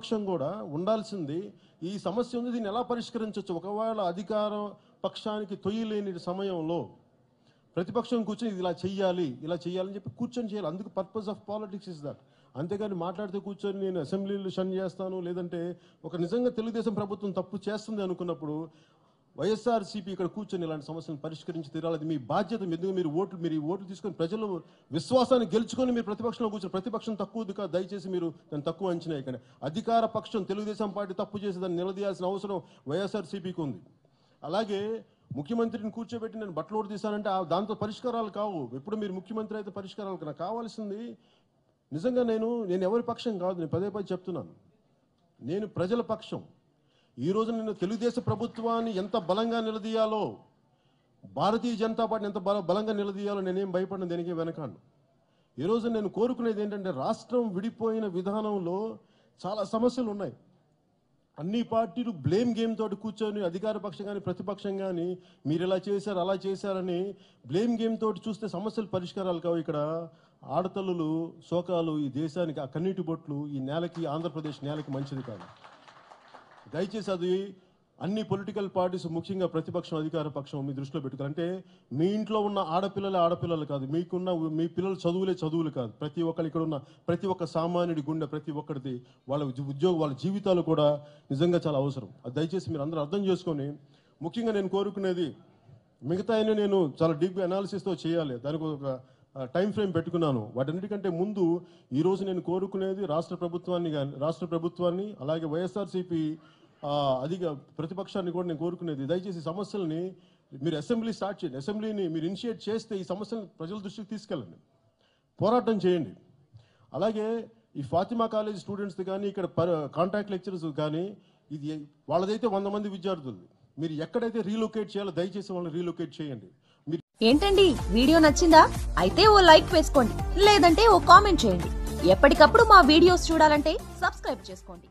ప్రతిపక్షం కూడా ఉండాల్సింది. ఈ సమస్య ఉంది దీన్ని ఎలా పరిష్కరించవచ్చు ఒకవేళ అధికార పక్షానికి తొయ్యలేని సమయంలో ప్రతిపక్షం కూర్చొని ఇది ఇలా చెయ్యాలి ఇలా చెయ్యాలని చెప్పి కూర్చొని చేయాలి. అందుకు purpose of politics is that అంతేగాని మాట్లాడితే కూర్చొని నేను అసెంబ్లీలు షన్ చేస్తాను లేదంటే ఒక నిజంగా తెలుగుదేశం ప్రభుత్వం తప్పు చేస్తుంది అనుకున్నప్పుడు వైఎస్ఆర్సీపీ ఇక్కడ కూర్చొని ఇలాంటి సమస్యలను పరిష్కరించి తీరాలి మీ బాధ్యత ఎందుకు మీరు ఓట్లు మీరు ఈ ఓట్లు తీసుకొని ప్రజలు విశ్వాసాన్ని గెలుచుకొని మీరు ప్రతిపక్షంలో కూర్చొని ప్రతిపక్షం తక్కువది కాదు దయచేసి మీరు దాన్ని తక్కువ అంచనా ఇక్కడ అధికార పక్షం తెలుగుదేశం పార్టీ తప్పు చేసి దాన్ని నిలదీయాల్సిన అవసరం వైఎస్ఆర్సీపీకి ఉంది. అలాగే ముఖ్యమంత్రిని కూర్చోబెట్టి నేను బట్టలు ఓటు తీశానంటే ఆ- దాంతో పరిష్కారాలు కావు. ఎప్పుడు మీరు ముఖ్యమంత్రి అయితే పరిష్కారాలు నాకు కావాల్సింది నిజంగా నేను నేను ఎవరి పక్షం కాదు నేను పదే పదే చెప్తున్నాను. నేను ప్రజల పక్షం. ఈ రోజు నేను తెలుగుదేశం ప్రభుత్వాన్ని ఎంత బలంగా నిలదీయాలో భారతీయ జనతా పార్టీని ఎంత బల బలంగా నిలదీయాలో నేనేం భయపడిన దేనికి వెనకాను. ఈరోజు నేను కోరుకునేది ఏంటంటే రాష్ట్రం విడిపోయిన విధానంలో చాలా సమస్యలు ఉన్నాయి. అన్ని పార్టీలు బ్లేమ్ గేమ్ తోటి కూర్చొని అధికార పక్షం కానీ ప్రతిపక్షం కానీ మీరు ఇలా చేశారు అలా చేశారని బ్లేమ్ గేమ్ తోటి చూస్తే సమస్యలు పరిష్కారాలు కావు. ఇక్కడ ఆడతల్లులు శోకాలు ఈ దేశానికి ఆ కన్నీటి బొట్లు ఈ నేలకి ఆంధ్రప్రదేశ్ నేలకి మంచిది కాదు. దయచేసి అది అన్ని పొలిటికల్ పార్టీస్ ముఖ్యంగా ప్రతిపక్షం అధికార పక్షం మీ దృష్టిలో పెట్టుకోవాలి. అంటే మీ ఇంట్లో ఉన్న ఆడపిల్లలే ఆడపిల్లలు కాదు. మీకున్న మీ పిల్లల చదువులే చదువులు కాదు. ప్రతి ఒక్కరు ఇక్కడ ఉన్న ప్రతి ఒక్క సామాన్యుడి గుండె ప్రతి ఒక్కరిది వాళ్ళ ఉద్యోగం వాళ్ళ జీవితాలు కూడా నిజంగా చాలా అవసరం. అది దయచేసి మీరు అందరూ అర్థం చేసుకొని ముఖ్యంగా నేను కోరుకునేది మిగతా అన్ని నేను చాలా డీప్గా అనాలిసిస్తో చేయాలి. దానికి ఒక టైం ఫ్రేమ్ పెట్టుకున్నాను. వాటన్నిటికంటే ముందు ఈరోజు నేను కోరుకునేది రాష్ట్ర ప్రభుత్వాన్ని కానీ రాష్ట్ర ప్రభుత్వాన్ని అలాగే వైఎస్ఆర్సీపీ అది ప్రతిపక్షాన్ని కూడా నేను కోరుకునేది. దయచేసి సమస్యలని సమస్యల్ని మీరు అసెంబ్లీ స్టార్ట్ చేయండి. అసెంబ్లీని మీరు ఇనిషియేట్ చేస్తే ఈ సమస్యలను ప్రజల దృష్టికి తీసుకెళ్ళండి. పోరాటం చేయండి. అలాగే ఈ ఫాతిమా కాలేజ్ స్టూడెంట్స్ కానీ ఇక్కడ కాంట్రాక్ట్ లెక్చరర్స్ కానీ ఇది వాళ్ళదైతే వంద మంది విద్యార్థులు మీరు ఎక్కడైతే రీలొకేట్ చేయాలో దయచేసి వాళ్ళని రీలొకేట్ చేయండి. మీరు ఏంటండి? వీడియో నచ్చిందా? అయితే ఓ లైక్ వేసుకోండి. లేదంటే ఓ కామెంట్ చేయండి. ఎప్పటికప్పుడు మా వీడియోస్ చూడాలంటే సబ్స్క్రైబ్ చేసుకోండి.